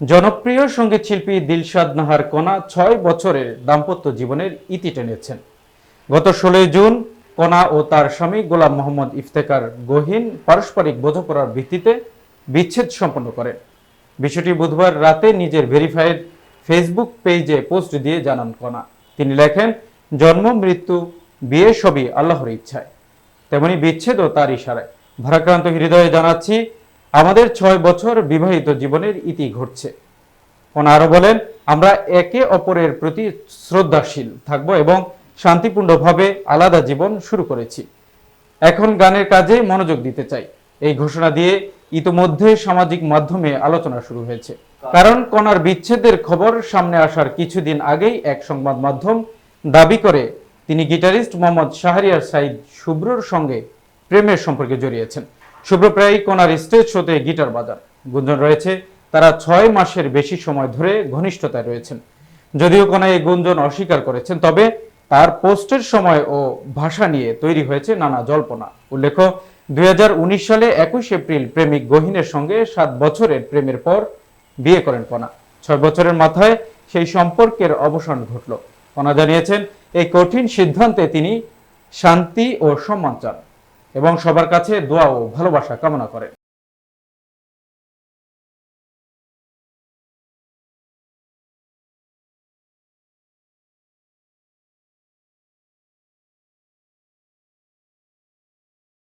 জনপ্রিয় সংগীত শিল্পী দিলশাদ নাহার কণা ছয় বছরের দাম্পত্য জীবনের ইতি টেনেছেন। গত ষোলোই জুন কণা ও তার স্বামী গোলাম মোহাম্মদ ইফতেকার গহীন পারস্পরিক বোঝাপড়ার ভিত্তিতে বিচ্ছেদ সম্পন্ন করেন। বিষয়টি বুধবার রাতে নিজের ভেরিফাইড ফেসবুক পেজে পোস্ট দিয়ে জানান কণা তিনি লেখেন, জন্ম, মৃত্যু, বিয়ে সবই আল্লাহর ইচ্ছায়। তেমনি বিচ্ছেদও তার ইশারায়। ভারাক্রান্ত হৃদয়ে জানাচ্ছি আমাদের ছয় বছর বিবাহিত জীবনের ইতি ঘটছে। কোন আরও বলেন, আমরা একে অপরের প্রতি শ্রদ্ধাশীল থাকব এবং শান্তিপূর্ণভাবে আলাদা জীবন শুরু করেছি। এখন গানের কাজে মনোযোগ দিতে চাই। এই ঘোষণা দিয়ে ইতোমধ্যে সামাজিক মাধ্যমে আলোচনা শুরু হয়েছে। কারণ কনার বিচ্ছেদের খবর সামনে আসার কিছুদিন আগেই এক সংবাদ মাধ্যম দাবি করে, তিনি গিটারিস্ট মোহাম্মদ শাহরিয়ার সাইদ শুভ্রর সঙ্গে প্রেমের সম্পর্কে জড়িয়েছেন। শুভ্র প্রায়ই কোনার স্টেজ শোতে গিটার বাজান। গুঞ্জন রয়েছে, তারা ছয় মাসের বেশি সময় ধরে ঘনিষ্ঠতায় রয়েছেন। যদিও কোনা এই গুঞ্জন অস্বীকার করেছেন, তবে তার পোস্টের সময় ও ভাষা নিয়ে তৈরি হয়েছে নানা জল্পনা। উল্লেখ্য, দুই হাজার উনিশ সালে একুশ এপ্রিল প্রেমিক গহিনের সঙ্গে সাত বছরের প্রেমের পর বিয়ে করেন কণা ছয় বছরের মাথায় সেই সম্পর্কের অবসান ঘটল। কণা জানিয়েছেন, এই কঠিন সিদ্ধান্তে তিনি শান্তি ও সম্মান চান। এবং সবার কাছে দোয়া ও ভালোবাসা কামনা করেন